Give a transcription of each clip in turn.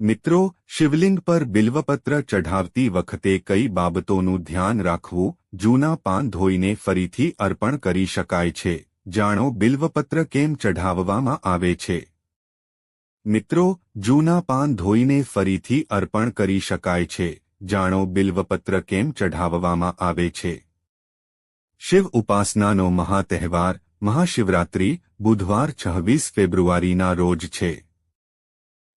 મિત્રો, શિવલિંગ પર બિલ્વપત્ર ચઢાવતી વખતે કઈ બાબતોનું ધ્યાન રાખવું, જૂના પાન ધોઈને ફરીથી અર્પણ કરી શકાય છે? જાણો બિલ્વપત્ર કેમ ચઢાવવામાં આવે છે? મિત્રો, જૂના પાન ધોઈને ફરીથી અર્પણ કરી શકાય છે. જાણો બિલ્વપત્ર કેમ ચઢાવવામાં આવે છે? શિવ ઉપાસનાનો મહાતહેવાર મહાશિવરાત્રિ, બુધવાર છવ્વીસ ફેબ્રુઆરીના રોજ છે.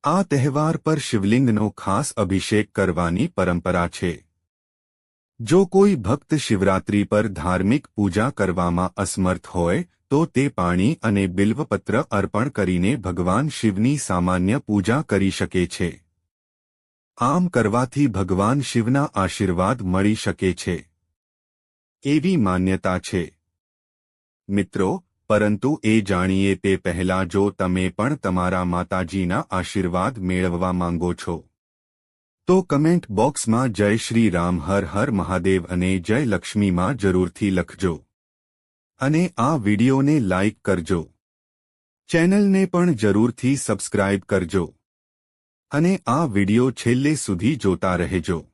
આ તહેવાર પર શિવલિંગનો ખાસ અભિષેક કરવાની પરંપરા છે. જો કોઈ ભક્ત શિવરાત્રી પર ધાર્મિક પૂજા કરવામાં અસમર્થ હોય, તો તે પાણી અને બિલ્વપત્ર અર્પણ કરીને ભગવાન શિવની સામાન્ય પૂજા કરી શકે છે. આમ કરવાથી ભગવાન શિવના આશીર્વાદ મળી શકે છે. એવી માન્યતા છે. મિત્રો પરંતુ એ જાણીએ તે પહેલા જો તમે પણ તમારા માતાજીના આશીર્વાદ મેળવવા માંગો છો. તો કમેન્ટ બોક્સમાં જય શ્રી રામ, હર હર મહાદેવ અને જય લક્ષ્મીમાં જરૂરથી લખજો. અને આ વિડિયોને લાઇક કરજો. ચેનલને પણ જરૂરથી સબસ્ક્રાઇબ કરજો. અને આ વિડિયો છેલ્લે સુધી જોતા રહેજો.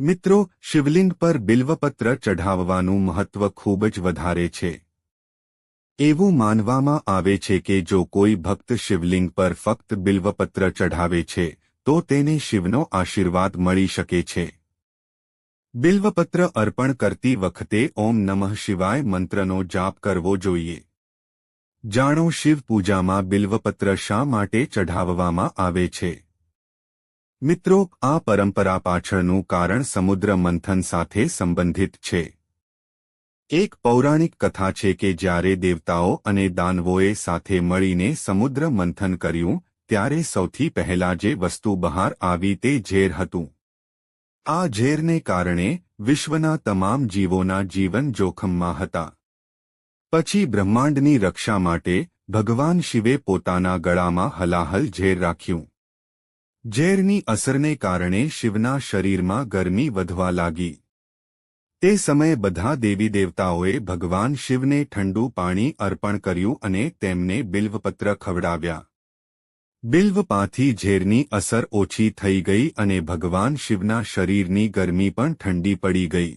મિત્રો, શિવલિંગ પર બિલ્વપત્ર ચઢાવવાનું મહત્વ ખૂબ જ વધારે છે. એવું માનવામાં આવે છે કે જો કોઈ ભક્ત શિવલિંગ પર ફક્ત બિલ્વપત્ર ચઢાવે છે, તો તેને શિવનો આશીર્વાદ મળી શકે છે. બિલ્વપત્ર અર્પણ કરતી વખતે ઓમ નમઃ શિવાય મંત્રનો જાપ કરવો જોઈએ. જાણો શિવ પૂજામાં બિલ્વપત્ર શા માટે ચઢાવવામાં આવે છે? મિત્રો, આ પરંપરા પાછળનું કારણ સમુદ્ર મંથન સાથે સંબંધિત છે. એક પૌરાણિક કથા છે કે જ્યારે દેવતાઓ અને દાનવોએ સાથે મળીને સમુદ્ર મંથન કર્યું, ત્યારે સૌથી પહેલા જે વસ્તુ બહાર આવી તે ઝેર હતું. આ ઝેરને કારણે વિશ્વના તમામ જીવોના જીવન જોખમમાં હતા. પછી બ્રહ્માંડની રક્ષા માટે ભગવાન શિવે પોતાના ગળામાં હલાહલ ઝેર રાખ્યું. ઝેરની અસરને કારણે શિવના શરીરમાં ગરમી વધવા લાગી. તે સમયે બધા દેવી દેવતાઓએ ભગવાન શિવને ઠંડુ પાણી અર્પણ કર્યું અને તેમને બિલ્વપત્ર ખવડાવ્યા. બિલ્વપાથી ઝેરની અસર ઓછી થઈ ગઈ અને ભગવાન શિવના શરીરની ગરમી પણ ઠંડી પડી ગઈ.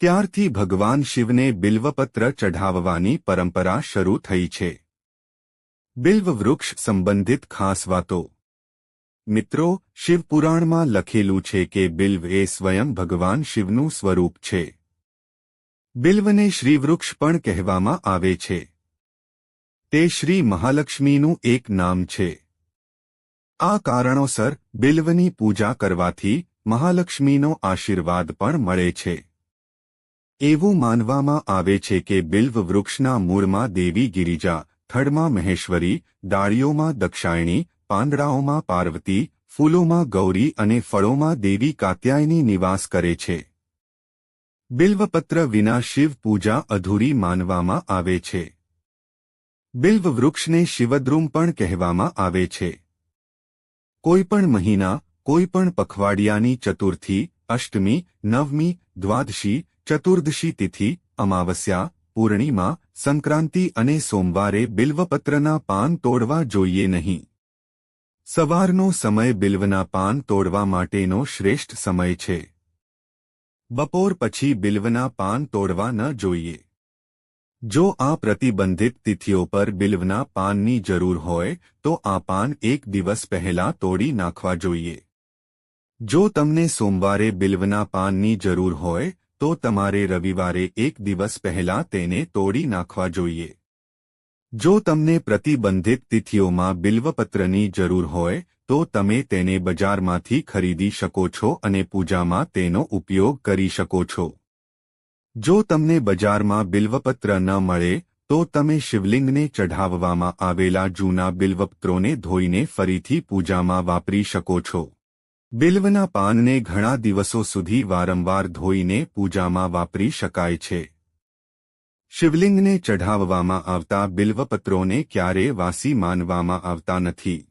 ત્યારથી ભગવાન શિવને બિલ્વપત્ર ચઢાવવાની પરંપરા શરૂ થઈ છે. બિલ્વ વૃક્ષ સંબંધિત ખાસ વાતો. મિત્રો શિવપુરાણમાં લખેલું છે કે બિલ્વ એ સ્વયં ભગવાન શિવનું સ્વરૂપ છે. બિલ્વને શ્રીવૃક્ષ પણ કહેવામાં આવે છે. તે શ્રી મહાલક્ષ્મીનું એક નામ છે. આ કારણોસર બિલ્વની પૂજા કરવાથી મહાલક્ષ્મીનો આશીર્વાદ પણ મળે છે. એવું માનવામાં આવે છે કે બિલ્વ વૃક્ષના મૂળમાં દેવી ગિરિજા, થડમાં મહેશ્વરી ડાળીઓમાં દક્ષાયણી પાંદડાઓમાં પાર્વતી, ફૂલોમાં ગૌરી અને ફળોમાં દેવી કાત્યાયની નિવાસ કરે છે. બિલ્વપત્ર વિના શિવ પૂજા અધૂરી માનવામાં આવે છે. બિલ્વ વૃક્ષને શિવદ્રુમ પણ કહેવામાં આવે છે. કોઈપણ મહિના, કોઈપણ પખવાડિયાની ચતુર્થી, અષ્ટમી, નવમી, દ્વાદશી, ચતુર્દશી તિથિ, અમાવસ્યા, પૂર્ણિમા, સંક્રાંતિ અને સોમવારે બિલ્વપત્રના પાન તોડવા જોઈએ નહીં. સવારનો સમય બિલ્વના પાન તોડવા માટેનો શ્રેષ્ઠ સમય છે. બપોર પછી બિલ્વના પાન તોડવા ન જોઈએ. જો આ પ્રતિબંધિત તિથિઓ પર બિલ્વના પાનની જરૂર હોય, તો આ પાન એક દિવસ પહેલા તોડી નાખવા જોઈએ. જો તમને સોમવારે બિલ્વના પાનની જરૂર હોય, તો તમારે રવિવારે એક દિવસ પહેલા તેને તોડી નાખવા જોઈએ. જો તમને પ્રતિબંધિત તિથિઓમાં બિલ્વપત્રની જરૂર હોય, તો તમે તેને બજારમાંથી ખરીદી શકો છો અને પૂજામાં તેનો ઉપયોગ કરી શકો છો. જો તમને બજારમાં બિલ્વપત્ર ન મળે, તો તમે શિવલિંગને ચઢાવવામાં આવેલા જૂના બિલ્વપત્રોને ધોઈને ફરીથી પૂજામાં વાપરી શકો છો. બિલ્વના પાનને ઘણા દિવસો સુધી વારંવાર ધોઈને પૂજામાં વાપરી શકાય છે. શિવલિંગને ચઢાવવામાં આવતા બિલ્વપત્રોને ક્યારે વાસી માનવામાં આવતા નથી.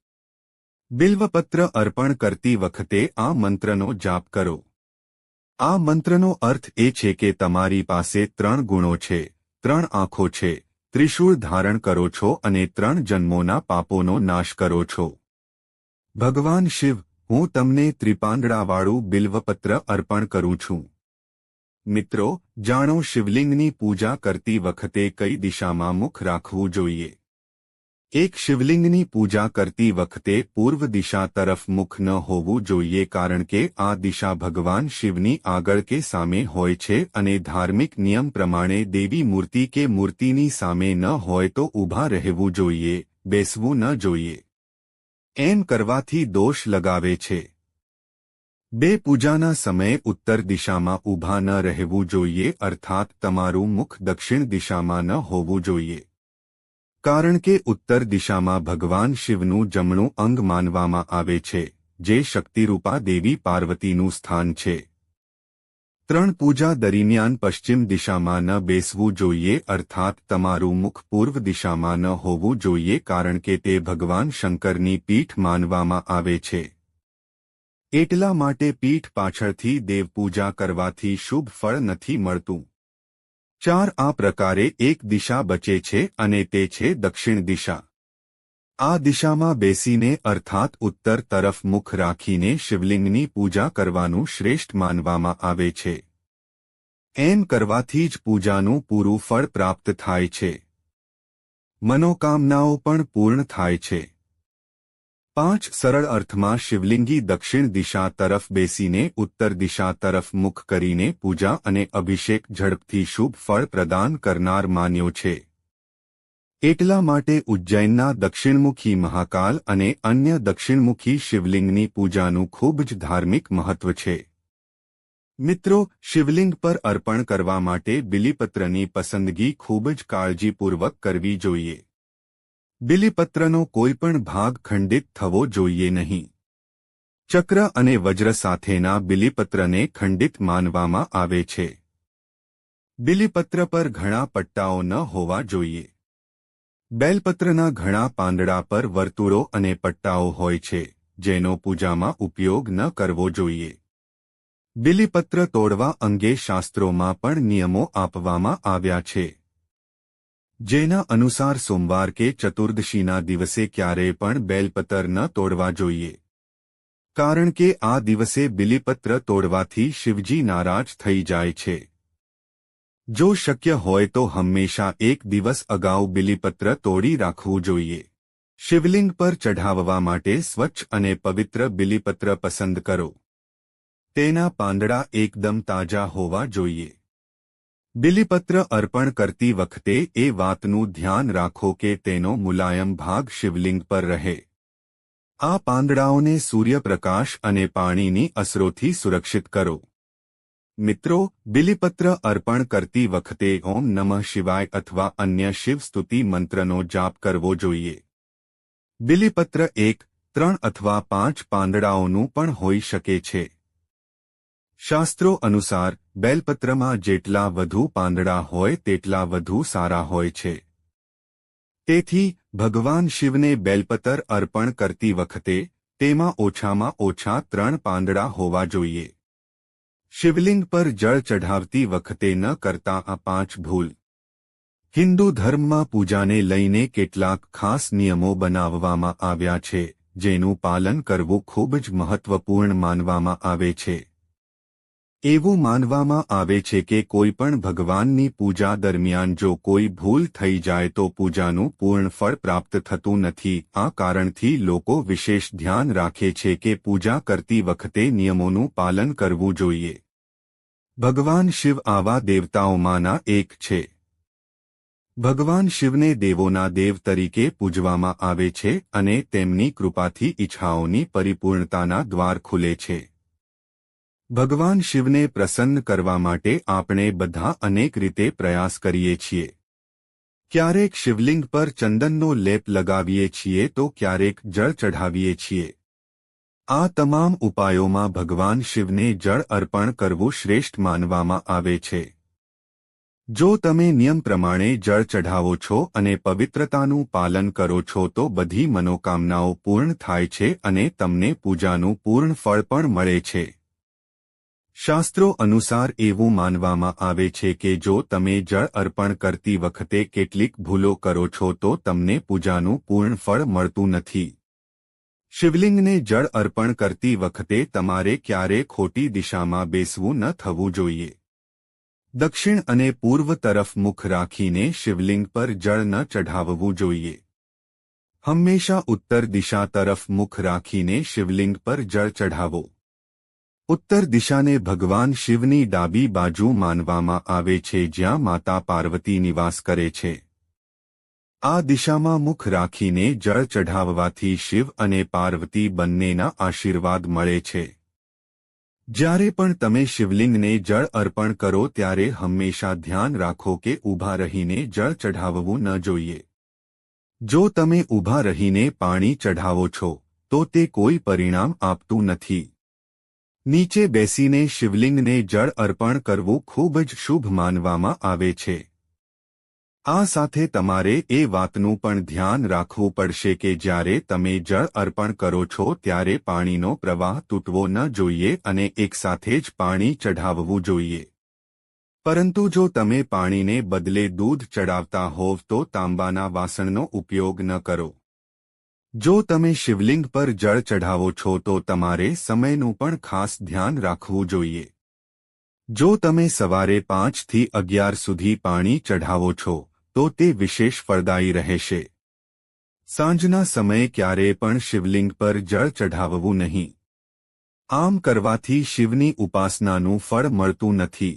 બિલ્વપત્ર અર્પણ કરતી વખતે આ મંત્રનો જાપ કરો. આ મંત્રનો અર્થ એ છે કે તમારી પાસે ત્રણ ગુણો છે, ત્રણ આંખો છે, ત્રિશૂળ ધારણ કરો છો અને ત્રણ જન્મોના પાપોનો નાશ કરો છો. ભગવાન શિવ, હું તમને ત્રિપાંદડાવાળું બિલ્વપત્ર અર્પણ કરું છું. મિત્રો, જાણો શિવલિંગની પૂજા કરતી વખતે કઈ દિશામાં મુખ રાખવું જોઈએ? એક, શિવલિંગની પૂજા કરતી વખતે પૂર્વ દિશા તરફ મુખ ન હોવું જોઈએ કારણ કે આ દિશા ભગવાન શિવની આગળ કે સામે હોય છે અને ધાર્મિક નિયમ પ્રમાણે દેવી મૂર્તિ કે મૂર્તિની સામે ન હોય તો ઊભા રહેવું જોઈએ, બેસવું ન જોઈએ. એમ કરવાથી દોષ લગાવે છે. બે પૂજાના સમયે ઉત્તર દિશામાં ઊભા ન રહેવું જોઈએ, અર્થાત તમારું મુખ દક્ષિણ દિશામાં ન હોવું જોઈએ. કારણ કે ઉત્તર દિશામાં ભગવાન શિવનું જમણું અંગ માનવામાં આવે છે, જે શક્તિરૂપા દેવી પાર્વતીનું સ્થાન છે. ત્રણ પૂજા દરમિયાન પશ્ચિમ દિશામાં ન બેસવું જોઈએ, અર્થાત તમારું મુખ પૂર્વ દિશામાં ન હોવું જોઈએ, કારણ કે તે ભગવાન શંકરની પીઠ માનવામાં આવે છે. એટલા માટે પીઠ પાછળથી દેવપૂજા કરવાથી શુભ ફળ નથી મળતું. ચાર આ પ્રકારે એક દિશા બચે છે અને તે છે દક્ષિણ દિશા. આ દિશામાં બેસીને અર્થાત ઉત્તર તરફ મુખ રાખીને શિવલિંગની પૂજા કરવાનું શ્રેષ્ઠ માનવામાં આવે છે. એમ કરવાથી જ પૂજાનું પૂરું ફળ પ્રાપ્ત થાય છે. મનોકામનાઓ પણ પૂર્ણ થાય છે. પાંચ સરળ અર્થમાં શિવલિંગી દક્ષિણ દિશા તરફ બેસીને, ઉત્તર દિશા તરફ મુખ કરીને પૂજા અને અભિષેક ઝડપથી શુભ ફળ પ્રદાન કરનાર માન્યો છે. એટલા માટે ઉજ્જૈનના દક્ષિણમુખી મહાકાલ અને અન્ય દક્ષિણમુખી શિવલિંગની પૂજાનું ખૂબ જ ધાર્મિક મહત્વ છે. મિત્રો, શિવલિંગ પર અર્પણ કરવા માટે બિલીપત્રની પસંદગી ખૂબ જ કાળજીપૂર્વક કરવી જોઈએ. બિલીપત્રનો કોઈપણ ભાગ ખંડિત થવો જોઈએ નહીં. ચક્ર અને વજ્ર સાથેના બિલીપત્રને ખંડિત માનવામાં આવે છે. બિલીપત્ર પર ઘણા પટ્ટાઓ ન હોવા જોઈએ. બેલપત્રના ઘણા પાંદડા પર વર્તુળો અને પટ્ટાઓ હોય છે, જેનો પૂજામાં ઉપયોગ ન કરવો જોઈએ. બિલીપત્ર તોડવા અંગે શાસ્ત્રોમાં પણ નિયમો આપવામાં આવ્યા છે. જેના અનુસાર સોમવાર કે ચતુર્દશીના દિવસે ક્યારેય પણ બેલપત્ર ન તોડવા જોઈએ. કારણ કે આ દિવસે બિલીપત્ર તોડવાથી શિવજી નારાજ થઈ જાય છે. જો શક્ય હોય તો હંમેશા એક દિવસ અગાઉ બિલીપત્ર તોડી રાખવું જોઈએ. શિવલિંગ પર ચઢાવવા માટે સ્વચ્છ અને પવિત્ર બિલીપત્ર પસંદ કરો. તેના પાંદડા એકદમ તાજા હોવા જોઈએ. બિલીપત્ર અર્પણ કરતી વખતે એ વાતનું ધ્યાન રાખો કે તેનો મુલાયમ ભાગ શિવલિંગ પર રહે. આ પાંદડાઓને સૂર્યપ્રકાશ અને પાણીની અસરોથી સુરક્ષિત કરો. મિત્રો, બિલીપત્ર અર્પણ કરતી વખતે ઓમ નમઃ શિવાય અથવા અન્ય શિવસ્તુતિ મંત્રનો જાપ કરવો જોઈએ. બિલીપત્ર એક, ત્રણ અથવા પાંચ પાંદડાઓનું પણ હોઈ શકે છે. શાસ્ત્રો અનુસાર બેલપત્રમાં જેટલા વધુ પાંદડા હોય તેટલા વધુ સારા હોય છે. તેથી, ભગવાન શિવને બેલપત્ર અર્પણ કરતી વખતે, તેમાં ઓછામાં ઓછા ત્રણ પાંદડા હોવા જોઈએ. શિવલિંગ પર જળ ચઢાવતી વખતે ન કરતા આ પાંચ ભૂલ. હિન્દુ ધર્મમાં પૂજાને લઈને કેટલાક ખાસ નિયમો બનાવવામાં આવ્યા છે, જેનું પાલન કરવું ખૂબ જ મહત્વપૂર્ણ માનવામાં આવે છે. એવું માનવામાં આવે છે કે કોઈ પણ ભગવાનની પૂજા દરમિયાન જો કોઈ ભૂલ થઈ જાય તો પૂજાનું પૂર્ણ ફળ પ્રાપ્ત થતું નથી. આ કારણથી લોકો વિશેષ ધ્યાન રાખે છે કે પૂજા કરતી વખતે નિયમોનું પાલન કરવું જોઈએ. ભગવાન શિવ આવા દેવતાઓમાંના એક છે. ભગવાન શિવને દેવોના દેવ તરીકે પૂજવામાં આવે છે અને તેમની કૃપાથી ઈચ્છાઓની પરિપૂર્ણતાના દ્વાર ખુલે છે. ભગવાન શિવને પ્રસન્ન કરવા માટે આપણે બધા અનેક રીતે પ્રયાસ કરીએ છીએ. ક્યારેક શિવલિંગ પર ચંદનનો લેપ લગાવીએ છીએ તો ક્યારેક જળ ચઢાવીએ છીએ. આ તમામ ઉપાયોમાં ભગવાન શિવને જળ અર્પણ કરવું શ્રેષ્ઠ માનવામાં આવે છે. જો તમે નિયમ પ્રમાણે જળ ચઢાવો છો અને પવિત્રતાનું પાલન કરો છો તો બધી મનોકામનાઓ પૂર્ણ થાય છે અને તમને પૂજાનું પૂર્ણ ફળ પણ મળે છે. શાસ્ત્રો અનુસાર એવું માનવામાં આવે છે કે જો તમે જળ અર્પણ કરતી વખતે કેટલીક ભૂલો કરો છો તો તમને પૂજાનું પૂર્ણ ફળ મળતું નથી. શિવલિંગને જળ અર્પણ કરતી વખતે તમારે ક્યારે ખોટી દિશામાં બેસવું ન થવું જોઈએ. દક્ષિણ અને પૂર્વ તરફ મુખ રાખીને શિવલિંગ પર જળ ન ચઢાવવું જોઈએ. હંમેશા ઉત્તર દિશા તરફ મુખ રાખીને શિવલિંગ પર જળ ચઢાવો. ઉત્તર દિશાને ભગવાન શિવની ડાબી બાજુ માનવામાં આવે છે જ્યાં માતા પાર્વતી નિવાસ કરે છે. આ દિશામાં મુખ રાખીને જળ ચઢાવવાથી શિવ અને પાર્વતી બંનેના આશીર્વાદ મળે છે. જ્યારે પણ તમે શિવલિંગને જળ અર્પણ કરો ત્યારે હંમેશા ધ્યાન રાખો કે ઊભા રહીને જળ ચઢાવવું ન જોઈએ. જો તમે ઊભા રહીને પાણી ચઢાવો છો, તો તે કોઈ પરિણામ આપતું નથી. નીચે બેસીને શિવલિંગને જળ અર્પણ કરવું ખૂબ જ શુભ માનવામાં આવે છે. આ સાથે તમારે એ વાતનું પણ ધ્યાન રાખવું પડશે કે જ્યારે તમે જળ અર્પણ કરો છો ત્યારે પાણીનો પ્રવાહ તૂટવો ન જોઈએ અને એકસાથે જ પાણી ચઢાવવું જોઈએ. પરંતુ જો તમે પાણીને બદલે દૂધ ચડાવતા હોવ તો તાંબાના વાસણનો ઉપયોગ ન કરો. જો તમે શિવલિંગ પર જળ ચઢાવો છો તો તમારે સમયનું પણ ખાસ ધ્યાન રાખવું જોઈએ. જો તમે સવારે પાંચથી અગિયાર સુધી પાણી ચઢાવો છો, તો તે વિશેષ ફળદાયી રહેશે. સાંજના સમયે ક્યારેય પણ શિવલિંગ પર જળ ચઢાવવું નહીં. આમ કરવાથી શિવની ઉપાસનાનું ફળ મળતું નથી.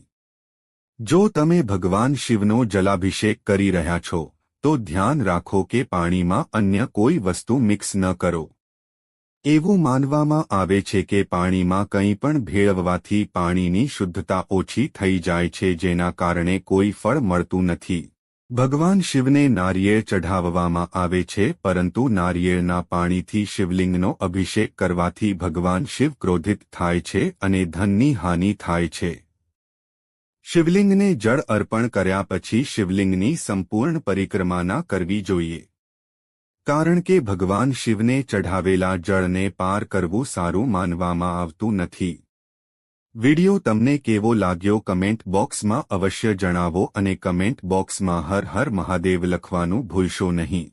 જો તમે ભગવાન શિવનો જલાભિષેક કરી રહ્યા છો તો ધ્યાન રાખો કે પાણીમાં અન્ય કોઈ વસ્તુ મિક્સ ન કરો. એવું માનવામાં આવે છે કે પાણીમાં કંઈ પણ ભેળવવાથી પાણીની શુદ્ધતા ઓછી થઈ જાય છે જેના કારણે કોઈ ફળ મળતું નથી. ભગવાન શિવને નારિયેળ ચઢાવવામાં આવે છે, પરંતુ નારિયેળના પાણીથી શિવલિંગનો અભિષેક કરવાથી ભગવાન શિવ ક્રોધિત થાય છે અને ધનની હાનિ થાય છે. શિવલિંગને જળ અર્પણ કર્યા પછી શિવલિંગની સંપૂર્ણ પરિક્રમાના કરવી જોઈએ. કારણ કે ભગવાન શિવને ચઢાવેલા જળને પાર કરવું સારું માનવામાં આવતું નથી. વિડિયો તમને કેવો લાગ્યો કમેન્ટ બોક્સમાં અવશ્ય જણાવો અને કમેન્ટ બોક્સમાં હર હર મહાદેવ લખવાનું ભૂલશો નહીં.